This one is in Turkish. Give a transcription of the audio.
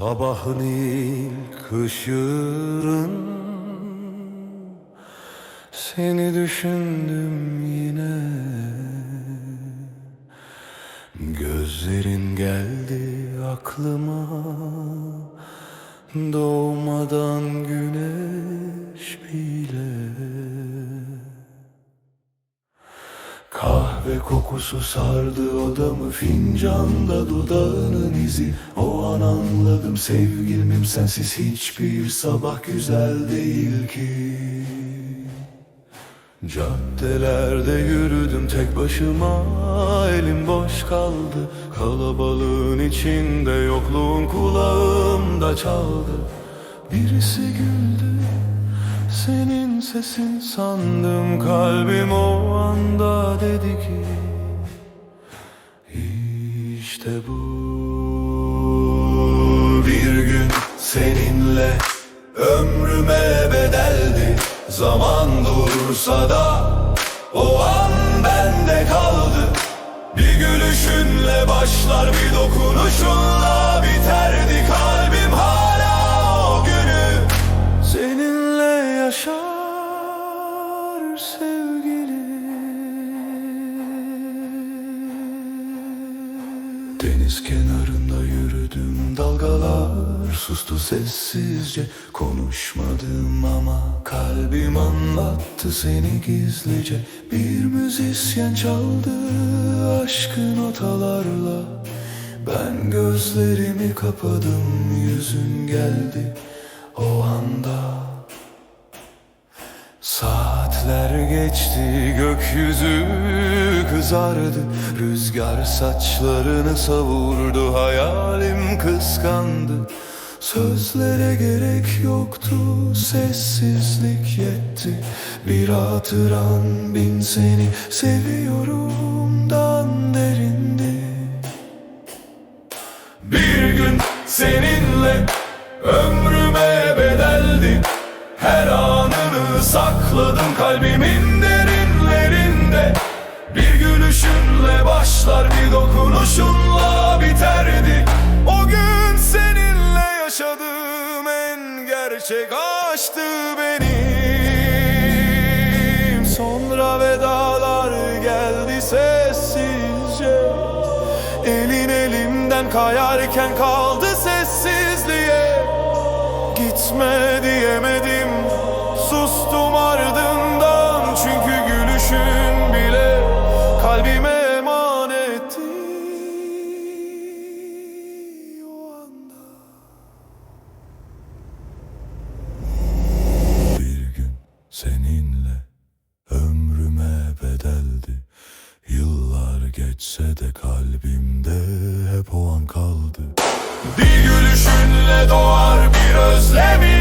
Sabahın ilk ışığın Seni düşündüm yine. Gözlerin geldi aklıma Doğmadan güneş Kahve kokusu sardı odamı Fincanda dudağının izi. O an anladım sevgilimim Sensiz hiçbir sabah güzel değil ki. Caddelerde yürüdüm tek başıma Elim boş kaldı. Kalabalığın içinde Yokluğun kulağımda çaldı. Birisi güldü senin sesin sandım kalbim o anda dedi ki İşte bu. Bir gün seninle ömrüme bedeldi. Zaman dursa da o an bende kaldı. Bir gülüşünle başlar bir dokunuşunla Deniz kenarında yürüdüm dalgalar Sustu sessizce. Konuşmadım ama Kalbim anlattı seni gizlice. Bir müzisyen çaldı aşkı notalarla Ben gözlerimi kapadım yüzün geldi. O anda geçti gökyüzü kızardı Rüzgar saçlarını savurdu hayalim kıskandı. Sözlere gerek yoktu sessizlik yetti. Bir hatıran bin seni seviyorumdan derindi. Bir gün seninle ömrüme sakladım kalbimin derinlerinde. Bir gülüşünle başlar bir dokunuşunla biterdi. O gün seninle yaşadığım en gerçek aşktı benim. Sonra vedalar geldi sessizce. Elin elimden kayarken kaldı sessizliğe. Gitme diyemedim Sustum ardından Çünkü gülüşün bile Kalbime emanetti O anda. Bir gün seninle Ömrüme bedeldi. Yıllar geçse de kalbimde hep o an kaldı. Bir gülüşünle doğar bir özlemin